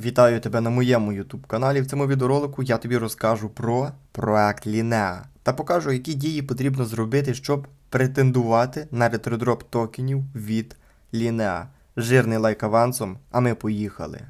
Вітаю тебе на моєму YouTube каналі. В цьому відеоролику я тобі розкажу про проект Linea та покажу, які дії потрібно зробити, щоб претендувати на ретродроп токенів від Linea. Жирний лайк авансом, а ми поїхали.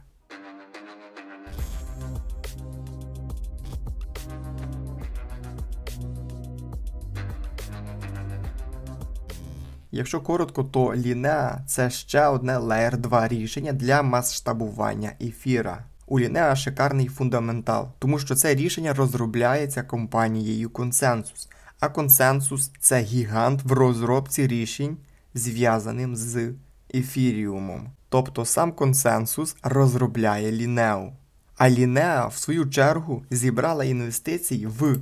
Якщо коротко, то Linea – це ще одне Layer 2 рішення для масштабування ефіра. У Linea шикарний фундаментал, тому що це рішення розробляється компанією Consensus. А Consensus – це гігант в розробці рішень, зв'язаним з ефіріумом. Тобто сам Consensus розробляє Linea. А Linea, в свою чергу, зібрала інвестицій в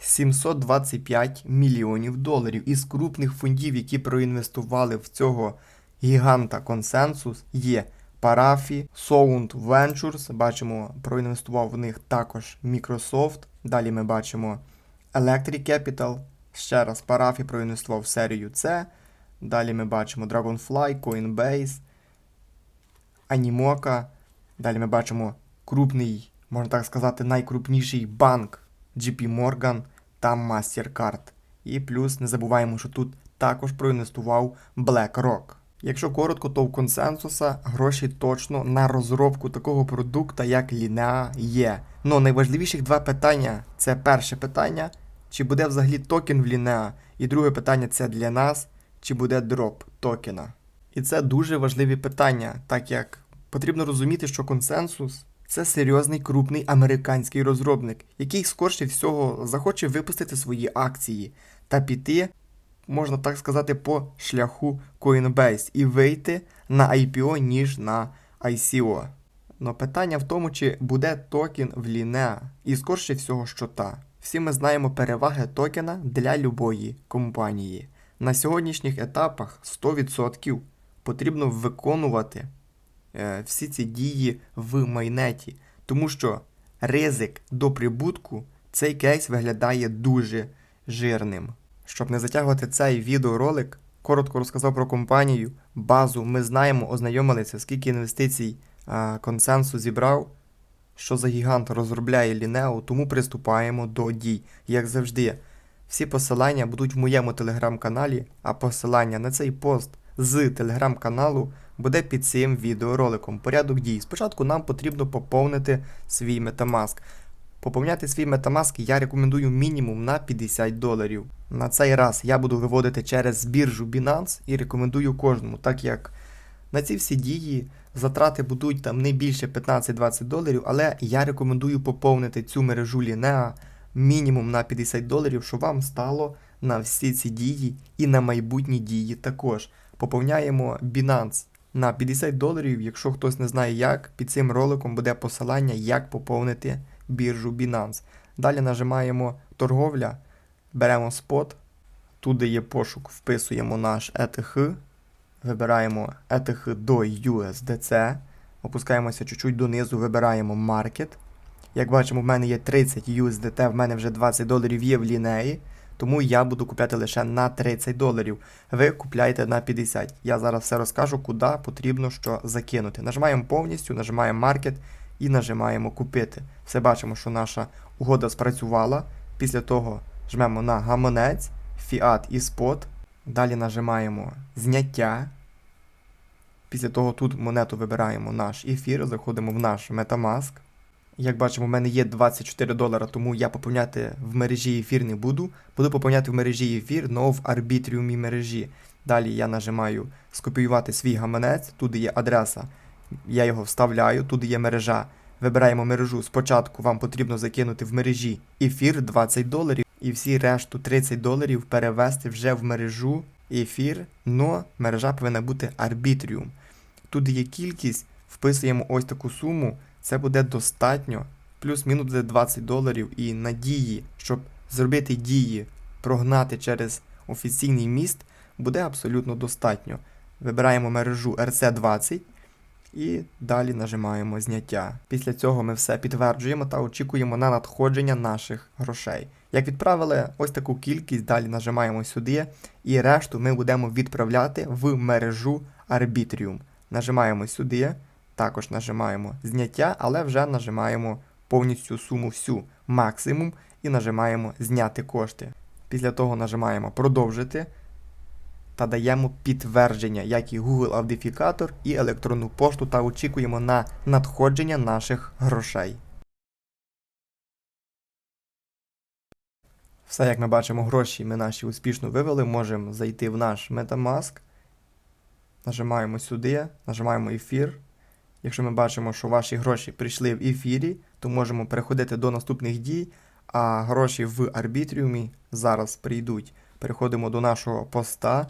725 мільйонів доларів із крупних фондів, які проінвестували в цього гіганта консенсус, є Parafi, Sound Ventures, бачимо, проінвестував в них також Microsoft. Далі ми бачимо Electric Capital. Ще раз Parafi проінвестував в серію C. Далі ми бачимо Dragonfly, Coinbase, Animoca. Далі ми бачимо крупний, можна так сказати, найкрупніший банк JP Morgan та MasterCard. І плюс не забуваємо, що тут також проінвестував BlackRock. Якщо коротко, то в консенсуса гроші точно на розробку такого продукта, як Linea є. Ну найважливіших два питання це перше питання, чи буде взагалі токен в Linea, і друге питання це для нас, чи буде дроп токена. І це дуже важливі питання, так як потрібно розуміти, що консенсус це серйозний крупний американський розробник, який скорше всього захоче випустити свої акції та піти, можна так сказати, по шляху Coinbase і вийти на IPO, ніж на ICO. Но питання в тому, чи буде токен в Linea, і скорше всього, що та. Всі ми знаємо переваги токена для любої компанії. На сьогоднішніх етапах 100% потрібно виконувати всі ці дії в майнеті, тому що ризик до прибутку цей кейс виглядає дуже жирним. Щоб не затягувати цей відеоролик, коротко розказав про компанію, базу. Ми знаємо, ознайомилися, скільки інвестицій а, консенсус зібрав, що за гігант розробляє Лінео, тому приступаємо до дій. Як завжди, всі посилання будуть в моєму телеграм-каналі, а посилання на цей пост з телеграм-каналу буде під цим відеороликом. Порядок дій. Спочатку нам потрібно поповнити свій Metamask. Поповняти свій Metamask я рекомендую мінімум на 50 доларів. На цей раз я буду виводити через біржу Binance і рекомендую кожному, так як на ці всі дії затрати будуть там не більше 15-20 доларів, але я рекомендую поповнити цю мережу Linea мінімум на 50 доларів, щоб вам стало на всі ці дії і на майбутні дії також. Поповняємо Binance на 50 доларів. Якщо хтось не знає як, під цим роликом буде посилання, як поповнити біржу Binance. Далі нажимаємо торговля, беремо спот. Тут де є пошук, вписуємо наш ETH, вибираємо ETH до USDC, опускаємося чуть-чуть донизу, вибираємо Market. Як бачимо, в мене є 30 USDT, в мене вже 20 доларів є в лінеї, тому я буду купляти лише на 30 доларів. Ви купляєте на 50. Я зараз все розкажу, куди потрібно що закинути. Нажимаємо повністю, нажимаємо Market і нажимаємо купити. Все бачимо, що наша угода спрацювала. Після того жмемо на гаманець, фіат і спот. Далі нажимаємо зняття. Після того тут монету вибираємо наш ефір, заходимо в наш Metamask. Як бачимо, в мене є 24 долара, тому я поповняти в мережі ефір не буду. Буду поповняти в мережі ефір, но в арбітріумі мережі. Далі я нажимаю скопіювати свій гаманець, тут є адреса. Я його вставляю, тут є мережа. Вибираємо мережу. Спочатку вам потрібно закинути в мережі ефір 20 доларів і всі решту 30 доларів перевести вже в мережу ефір, но мережа повинна бути арбітріум. Тут є кількість, вписуємо ось таку суму, це буде достатньо, плюс-мінус буде 20 доларів і надії, щоб зробити дії, прогнати через офіційний міст, буде абсолютно достатньо. Вибираємо мережу RC20 і далі нажимаємо зняття. Після цього ми все підтверджуємо та очікуємо на надходження наших грошей. Як відправили ось таку кількість, далі нажимаємо сюди, і решту ми будемо відправляти в мережу Arbitrium. Нажимаємо сюди також нажимаємо зняття, але вже нажимаємо повністю суму всю максимум і нажимаємо зняти кошти. Після того нажимаємо продовжити та даємо підтвердження, як і Google Аудифікатор і електронну пошту, та очікуємо на надходження наших грошей. Все, як ми бачимо, гроші ми наші успішно вивели. Можемо зайти в наш Metamask. Нажимаємо сюди, нажимаємо ефір. Якщо ми бачимо, що ваші гроші прийшли в ефірі, то можемо переходити до наступних дій, а гроші в арбітріумі зараз прийдуть. Переходимо до нашого поста,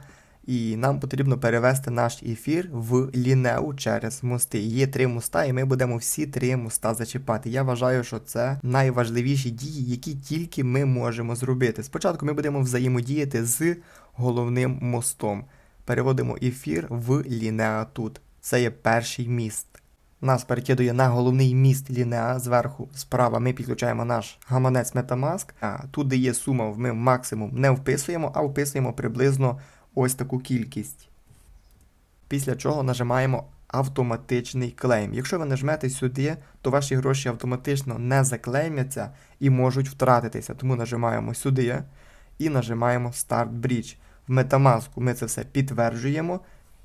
і нам потрібно перевести наш ефір в лінеу через мости. Є три моста, і ми будемо всі три моста зачіпати. Я вважаю, що це найважливіші дії, які тільки ми можемо зробити. Спочатку ми будемо взаємодіяти з головним мостом. Переводимо ефір в лінеа тут. Це є перший міст. Нас перекидує на головний міст лінеа зверху справа. Ми підключаємо наш гаманець Metamask. А тут, де є сума, ми максимум не вписуємо, а вписуємо приблизно ось таку кількість. Після чого нажимаємо автоматичний клейм. Якщо ви нажмете сюди, то ваші гроші автоматично не заклеймяться і можуть втратитися. Тому нажимаємо сюди і нажимаємо Start Bridge. В Metamask ми це все підтверджуємо.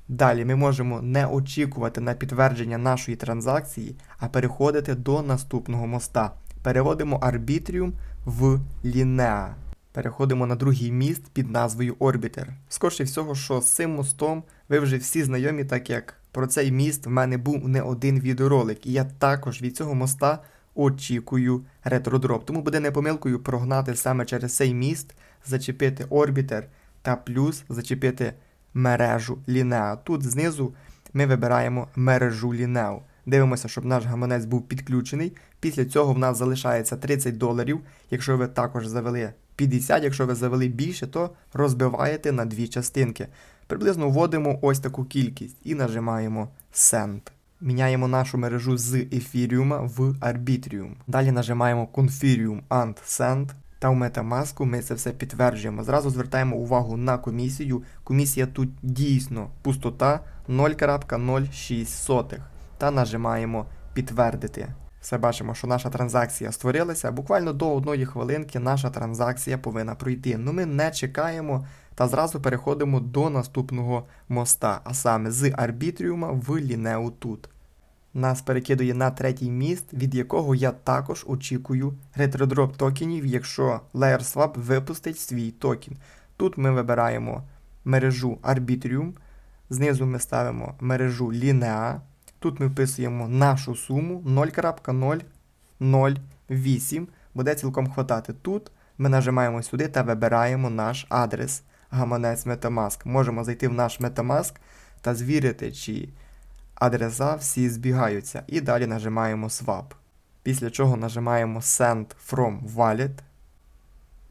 Далі ми можемо не очікувати на підтвердження нашої транзакції, а переходити до наступного моста. Переводимо Arbitrium в Linea. Переходимо на другий міст під назвою Orbiter. Скорше всього, що з цим мостом ви вже всі знайомі, так як про цей міст в мене був не один відеоролик. І я також від цього моста очікую ретродроп. Тому буде не помилкою прогнати саме через цей міст, зачепити Orbiter та плюс зачепити мережу Linea. Тут знизу ми вибираємо мережу Linea. Дивимося, щоб наш гаманець був підключений. Після цього в нас залишається 30 доларів. Якщо ви також завели 50, якщо ви завели більше, то розбиваєте на дві частинки. Приблизно вводимо ось таку кількість і нажимаємо Send. Міняємо нашу мережу з ефіріума в Arbitrium. Далі нажимаємо Confirium and Send. Та в Metamask ми це все підтверджуємо. Зразу звертаємо увагу на комісію. Комісія тут дійсно пустота 0.06. Та нажимаємо підтвердити. Все бачимо, що наша транзакція створилася. Буквально до одної хвилинки наша транзакція повинна пройти. Ну ми не чекаємо та зразу переходимо до наступного моста, а саме з арбітріума в лінеу тут. Нас перекидує на третій міст, від якого я також очікую ретродроп токенів, якщо LayerSwap випустить свій токен. Тут ми вибираємо мережу Arbitrium, знизу ми ставимо мережу Linea. Тут ми вписуємо нашу суму 0.008. Буде цілком хватати. Тут ми нажимаємо сюди та вибираємо наш адрес гаманець Metamask. Можемо зайти в наш Metamask та звірити, чи адреса всі збігаються. І далі нажимаємо Swap. Після чого нажимаємо Send from Wallet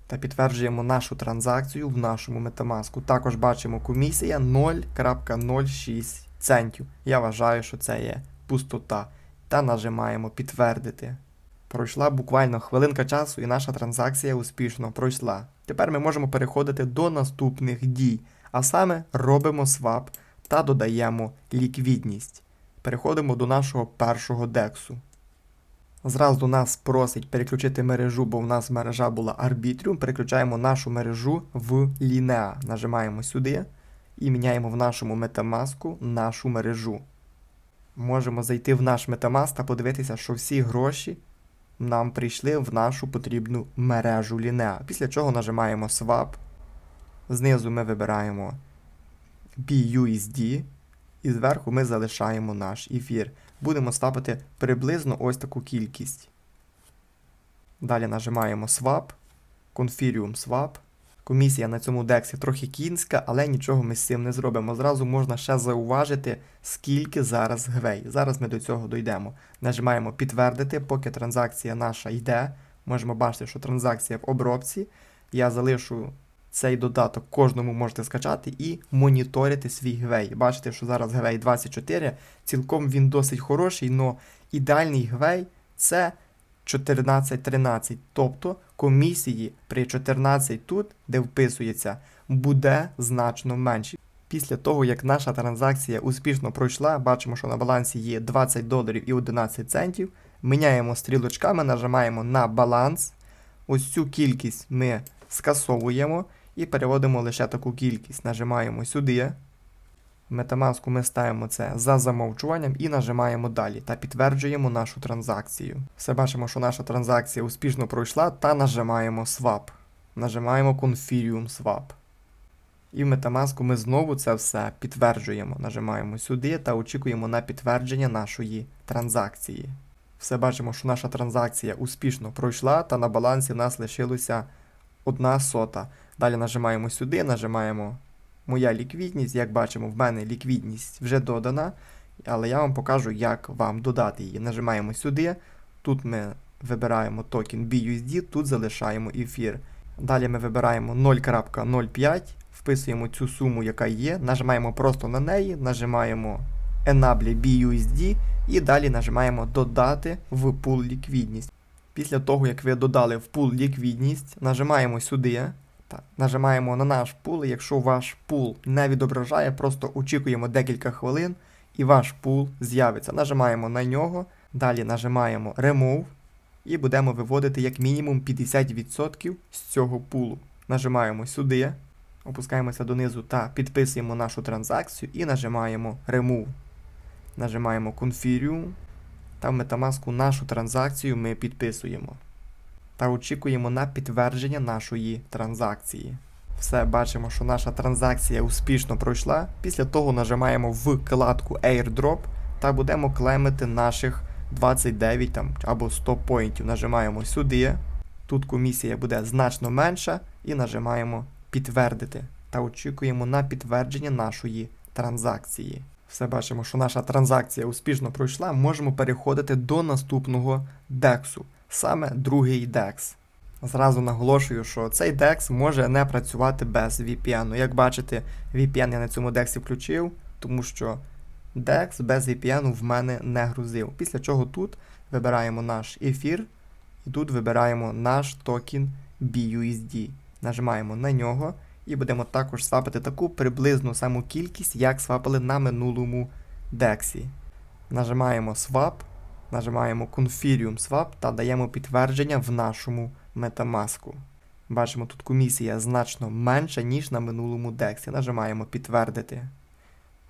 та підтверджуємо нашу транзакцію в нашому Metamask. Також бачимо комісія 0.06 центів. Я вважаю, що це є пустота. Та нажимаємо підтвердити. Пройшла буквально хвилинка часу, і наша транзакція успішно пройшла. Тепер ми можемо переходити до наступних дій, а саме робимо свап та додаємо ліквідність. Переходимо до нашого першого дексу. Зразу нас просить переключити мережу, бо в нас мережа була Arbitrium. Переключаємо нашу мережу в Linea. Нажимаємо сюди і міняємо в нашому Metamask нашу мережу. Можемо зайти в наш Metamask та подивитися, що всі гроші нам прийшли в нашу потрібну мережу Linea. Після чого нажимаємо Swap. Знизу ми вибираємо BUSD. І зверху ми залишаємо наш ефір. Будемо ставити приблизно ось таку кількість. Далі нажимаємо Swap, Confirium Swap. Комісія на цьому дексі трохи кінська, але нічого ми з цим не зробимо. Зразу можна ще зауважити, скільки зараз гвей. Зараз ми до цього дійдемо. Нажимаємо підтвердити, поки транзакція наша йде. Можемо бачити, що транзакція в обробці. Я залишу цей додаток кожному можете скачати і моніторити свій гвей. Бачите, що зараз гвей 24. Цілком він досить хороший, але ідеальний гвей це 14-13. Тобто комісії при 14 тут, де вписується, буде значно менші. Після того, як наша транзакція успішно пройшла, бачимо, що на балансі є 20 доларів і 11 центів. Міняємо стрілочками, нажимаємо на баланс. Ось цю кількість ми скасовуємо і переводимо лише таку кількість. Нажимаємо сюди. В Metamask ми ставимо це за замовчуванням і нажимаємо далі та підтверджуємо нашу транзакцію. Все бачимо, що наша транзакція успішно пройшла та нажимаємо Swap. Нажимаємо Confirm Swap. І в Metamask ми знову це все підтверджуємо. Нажимаємо сюди та очікуємо на підтвердження нашої транзакції. Все бачимо, що наша транзакція успішно пройшла, та на балансі в нас лишилося одна сота. Далі нажимаємо сюди, нажимаємо Моя ліквідність. Як бачимо, в мене ліквідність вже додана, але я вам покажу, як вам додати її. Нажимаємо сюди. Тут ми вибираємо токен BUSD, тут залишаємо ефір. Далі ми вибираємо 0.05, вписуємо цю суму, яка є, нажимаємо просто на неї, нажимаємо Enable BUSD і далі нажимаємо Додати в пул ліквідність. Після того, як ви додали в пул ліквідність, нажимаємо сюди. Та Нажимаємо на наш пул. Якщо ваш пул не відображає, просто очікуємо декілька хвилин і ваш пул з'явиться. Нажимаємо на нього, далі нажимаємо Remove і будемо виводити як мінімум 50% з цього пулу. Нажимаємо сюди, опускаємося донизу та підписуємо нашу транзакцію і нажимаємо Remove. Нажимаємо Confirm та в Metamask нашу транзакцію ми підписуємо. Та очікуємо на підтвердження нашої транзакції. Все, бачимо, що наша транзакція успішно пройшла. Після того нажимаємо вкладку Airdrop та будемо клеймити наших 29 там, або 100 поінтів. Нажимаємо сюди. Тут комісія буде значно менша і нажимаємо підтвердити та очікуємо на підтвердження нашої транзакції. Все бачимо, що наша транзакція успішно пройшла. Можемо переходити до наступного дексу, саме другий декс. Зразу наголошую, що цей DEX може не працювати без VPN. Як бачите, VPN я на цьому DEX включив, тому що DEX без VPN в мене не грузив. Після чого тут вибираємо наш ефір і тут вибираємо наш токен BUSD. Нажимаємо на нього і будемо також свапити таку приблизну саму кількість, як свапали на минулому DEX. Нажимаємо Swap, нажимаємо Confirm Swap та даємо підтвердження в нашому Metamask. Бачимо, тут комісія значно менша, ніж на минулому DEX. Нажимаємо підтвердити.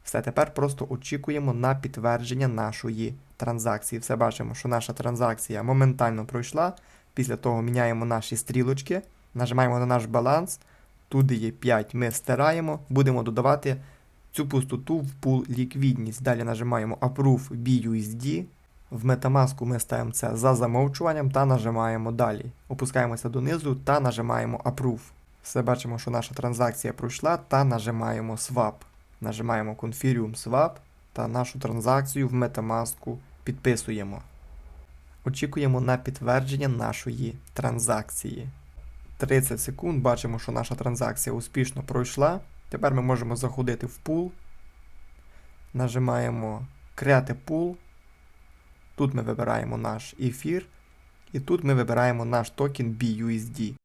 Все, тепер просто очікуємо на підтвердження нашої транзакції. Все бачимо, що наша транзакція моментально пройшла. Після того міняємо наші стрілочки, нажимаємо на наш баланс. Туди є 5, ми стираємо, будемо додавати цю пустоту в пул ліквідність. Далі нажимаємо Approve BUSD. В Metamask ми ставимо це за замовчуванням та нажимаємо далі. Опускаємося донизу та нажимаємо Approve. Все бачимо, що наша транзакція пройшла та нажимаємо Swap. Нажимаємо Confirm Swap та нашу транзакцію в Metamask підписуємо. Очікуємо на підтвердження нашої транзакції. 30 секунд бачимо, що наша транзакція успішно пройшла. Тепер ми можемо заходити в пул. Нажимаємо Create Pool. Тут ми вибираємо наш ефір. І тут ми вибираємо наш токен BUSD.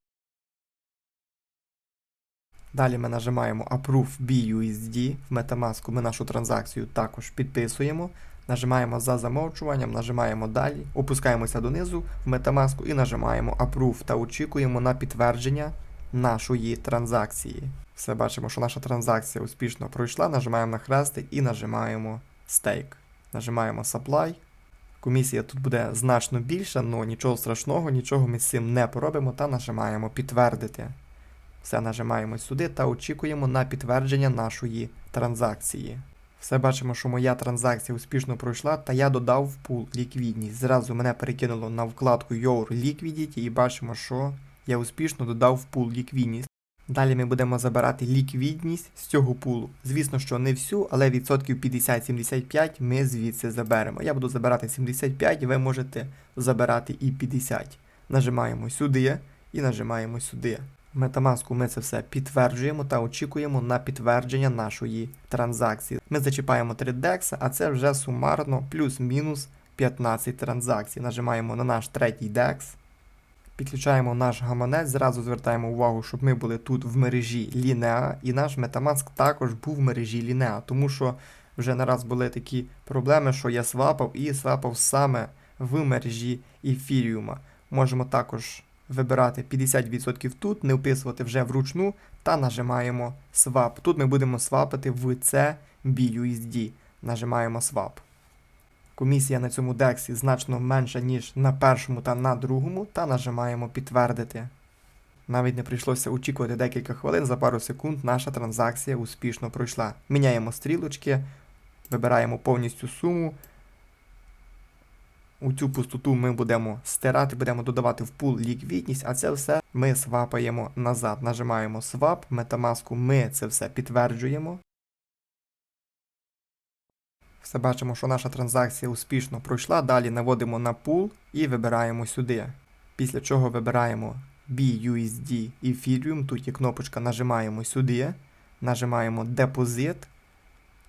Далі ми нажимаємо Approve BUSD. В Metamask ми нашу транзакцію також підписуємо. Нажимаємо за замовчуванням, нажимаємо далі, опускаємося донизу в Metamask і нажимаємо Approve та очікуємо на підтвердження нашої транзакції. Все бачимо, що наша транзакція успішно пройшла. Нажимаємо на хрестик і нажимаємо Stake. Нажимаємо Supply. Комісія тут буде значно більша, але нічого страшного, нічого ми з цим не поробимо та нажимаємо підтвердити. Все нажимаємо сюди та очікуємо на підтвердження нашої транзакції. Все бачимо, що моя транзакція успішно пройшла, та я додав в пул ліквідність. Зразу мене перекинуло на вкладку Your Liquidity і бачимо, що я успішно додав в пул ліквідність. Далі ми будемо забирати ліквідність з цього пулу. Звісно, що не всю, але відсотків 50-75 ми звідси заберемо. Я буду забирати 75, ви можете забирати і 50. Нажимаємо сюди і нажимаємо сюди. В Metamask ми це все підтверджуємо та очікуємо на підтвердження нашої транзакції. Ми зачіпаємо 3 DEX, а це вже сумарно плюс-мінус 15 транзакцій. Нажимаємо на наш третій DEX. Підключаємо наш гаманець, зразу звертаємо увагу, щоб ми були тут в мережі Linea, і наш Metamask також був в мережі Linea, тому що вже не раз були такі проблеми, що я свапав і свапав саме в мережі Ethereum. Можемо також вибирати 50% тут, не вписувати вже вручну та нажимаємо Swap. Тут ми будемо свапати в CBUSD. Нажимаємо Swap. Комісія на цьому дексі значно менша, ніж на першому та на другому, та нажимаємо підтвердити. Навіть не прийшлося очікувати декілька хвилин, за пару секунд наша транзакція успішно пройшла. Міняємо стрілочки, вибираємо повністю суму. У цю пустоту ми будемо стирати, будемо додавати в пул ліквідність, а це все ми свапаємо назад. Нажимаємо Swap, Metamask ми це все підтверджуємо. Все бачимо, що наша транзакція успішно пройшла. Далі наводимо на пул і вибираємо сюди. Після чого вибираємо BUSD Ethereum. Тут є кнопочка, нажимаємо сюди, нажимаємо депозит,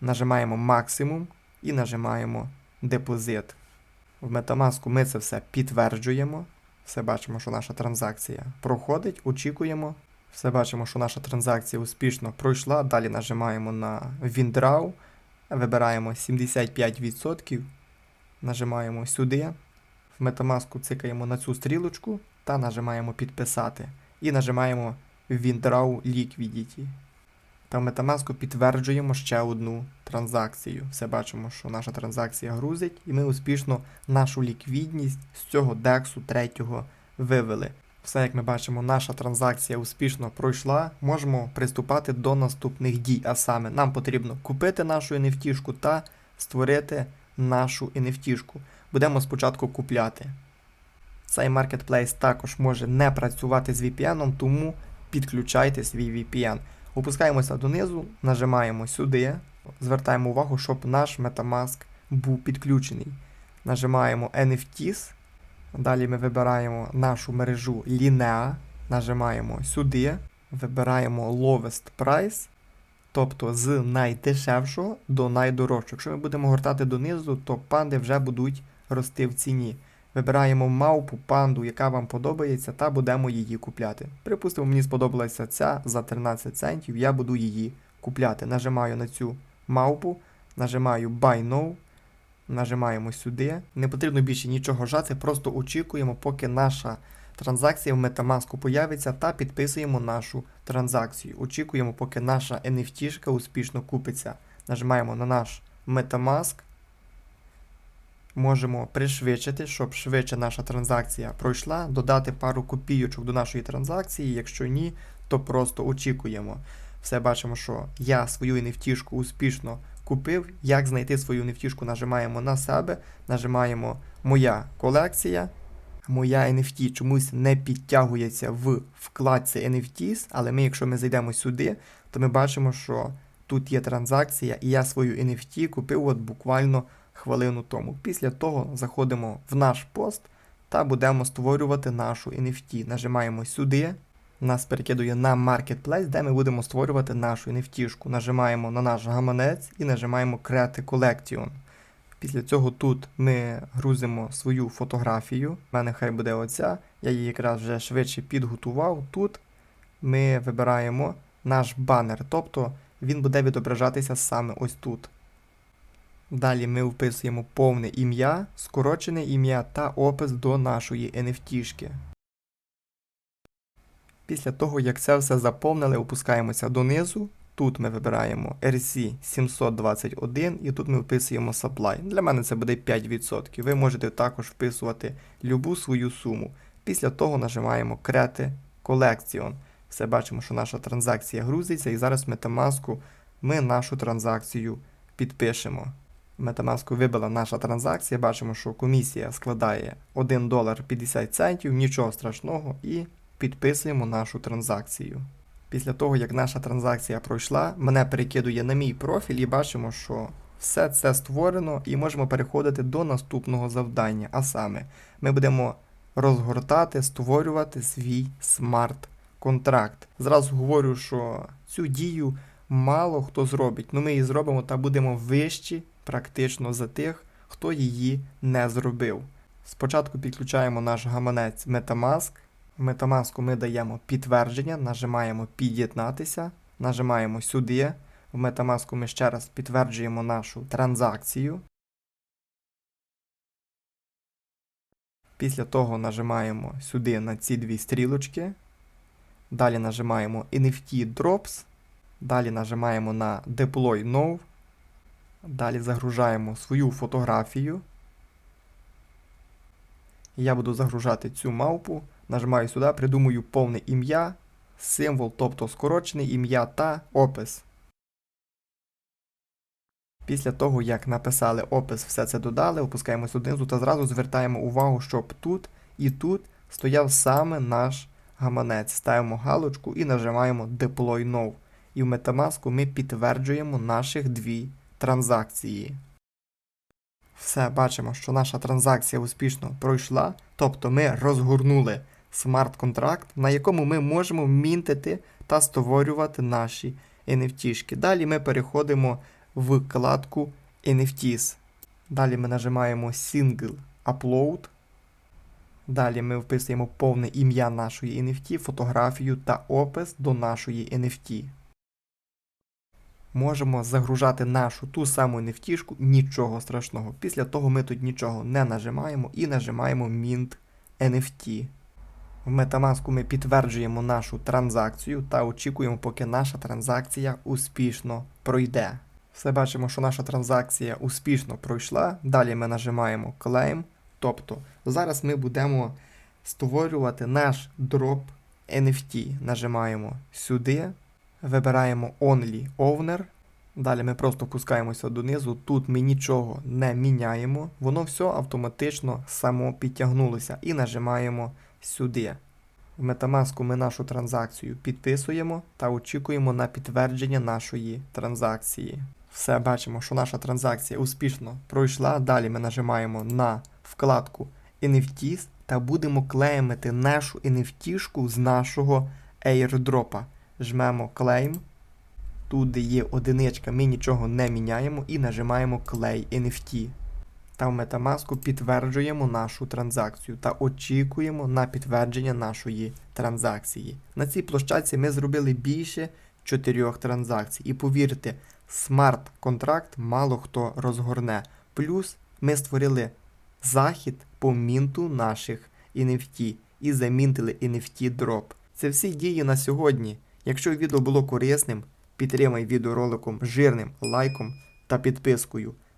нажимаємо максимум і нажимаємо депозит. В Metamask ми це все підтверджуємо. Все бачимо, що наша транзакція проходить, очікуємо. Все бачимо, що наша транзакція успішно пройшла. Далі нажимаємо на Withdraw. Вибираємо 75%, нажимаємо сюди. В Metamask цикаємо на цю стрілочку та нажимаємо підписати. І нажимаємо Withdraw Liquidity. Та в Metamask підтверджуємо ще одну транзакцію. Все бачимо, що наша транзакція грузить, і ми успішно нашу ліквідність з цього дексу третього вивели. Все, як ми бачимо, наша транзакція успішно пройшла. Можемо приступати до наступних дій. А саме, нам потрібно купити нашу NFT та створити нашу NFT. Будемо спочатку купляти. Цей маркетплейс також може не працювати з VPN, тому підключайте свій VPN. Опускаємося донизу, нажимаємо сюди, звертаємо увагу, щоб наш Metamask був підключений. Нажимаємо NFTs. Далі ми вибираємо нашу мережу Linea, нажимаємо сюди, вибираємо Lowest Price, тобто з найдешевшого до найдорожчого. Якщо ми будемо гортати донизу, то панди вже будуть рости в ціні. Вибираємо мавпу, панду, яка вам подобається, та будемо її купляти. Припустимо, мені сподобалася ця за 13 центів, я буду її купляти. Нажимаю на цю мавпу, нажимаю Buy Now, нажимаємо сюди. Не потрібно більше нічого жати, просто очікуємо, поки наша транзакція в Metamask появиться та підписуємо нашу транзакцію. Очікуємо, поки наша NFT успішно купиться. Нажимаємо на наш Metamask. Можемо пришвидшити, щоб швидше наша транзакція пройшла, додати пару копійочок до нашої транзакції. Якщо ні, то просто очікуємо. Все бачимо, що я свою NFT успішно купив. Як знайти свою NFT, нажимаємо на себе, нажимаємо Моя колекція. Моя NFT чомусь не підтягується в вкладці NFTs, але ми, якщо ми зайдемо сюди, то ми бачимо, що тут є транзакція, і я свою NFT купив от буквально хвилину тому. Після того заходимо в наш пост та будемо створювати нашу NFT. Нажимаємо сюди. Нас перекидує на Marketplace, де ми будемо створювати нашу NFT. Нажимаємо на наш гаманець і нажимаємо Create Collection. Після цього тут ми грузимо свою фотографію. У мене хай буде оця. Я її якраз вже швидше підготував. Тут ми вибираємо наш банер, тобто він буде відображатися саме ось тут. Далі ми вписуємо повне ім'я, скорочене ім'я та опис до нашої NFT. Після того, як це все заповнили, опускаємося донизу. Тут ми вибираємо RC721 і тут ми вписуємо supply. Для мене це буде 5%. Ви можете також вписувати любу свою суму. Після того нажимаємо Create Collection. Все бачимо, що наша транзакція грузиться, і зараз в Metamask ми нашу транзакцію підпишемо. Metamask вибила наша транзакція, бачимо, що комісія складає 1 долар 50 центів, нічого страшного, і підписуємо нашу транзакцію. Після того, як наша транзакція пройшла, мене перекидує на мій профіль і бачимо, що все це створено і можемо переходити до наступного завдання. А саме, ми будемо розгортати, створювати свій смарт-контракт. Зразу говорю, що цю дію мало хто зробить, але ми її зробимо та будемо вищі практично за тих, хто її не зробив. Спочатку підключаємо наш гаманець Metamask, Metamask ми даємо підтвердження, нажимаємо під'єднатися, нажимаємо сюди. В Metamask ми ще раз підтверджуємо нашу транзакцію. Після того нажимаємо сюди на ці дві стрілочки. Далі нажимаємо NFT Drops. Далі нажимаємо на Deploy Now. Далі загружаємо свою фотографію. Я буду загружати цю мавпу. Нажимаю сюди, придумую повне ім'я, символ, тобто скорочене ім'я та опис. Після того, як написали опис, все це додали, опускаємось донизу та зразу звертаємо увагу, щоб тут і тут стояв саме наш гаманець. Ставимо галочку і нажимаємо Deploy Now. І в Metamask ми підтверджуємо наших дві транзакції. Все, бачимо, що наша транзакція успішно пройшла, тобто ми розгорнули смарт-контракт, на якому ми можемо мінтити та створювати наші NFT-шки. Далі ми переходимо в вкладку NFTs. Далі ми нажимаємо Single Upload. Далі ми вписуємо повне ім'я нашої NFT, фотографію та опис до нашої NFT. Можемо загружати нашу ту саму NFT, нічого страшного. Після того ми тут нічого не нажимаємо і нажимаємо Mint NFT. В Metamask ми підтверджуємо нашу транзакцію та очікуємо, поки наша транзакція успішно пройде. Все бачимо, що наша транзакція успішно пройшла. Далі ми нажимаємо Claim. Тобто зараз ми будемо створювати наш дроп NFT. Нажимаємо сюди, вибираємо Only Owner. Далі ми просто пускаємося донизу. Тут ми нічого не міняємо. Воно все автоматично само підтягнулося і нажимаємо сюди. В Metamask ми нашу транзакцію підписуємо та очікуємо на підтвердження нашої транзакції. Все бачимо, що наша транзакція успішно пройшла. Далі ми нажимаємо на вкладку NFTs та будемо клеймити нашу NFT з нашого airdropа. Жмемо Claim. Тут, є одиничка, ми нічого не міняємо і нажимаємо Clay NFT. Та в Metamask підтверджуємо нашу транзакцію та очікуємо на підтвердження нашої транзакції. На цій площадці ми зробили більше чотирьох транзакцій. І повірте, смарт-контракт мало хто розгорне. Плюс ми створили захід по мінту наших NFT і замінтили NFT Drop. Це всі дії на сьогодні. Якщо відео було корисним, підтримай відеороликом жирним лайком та підпискою.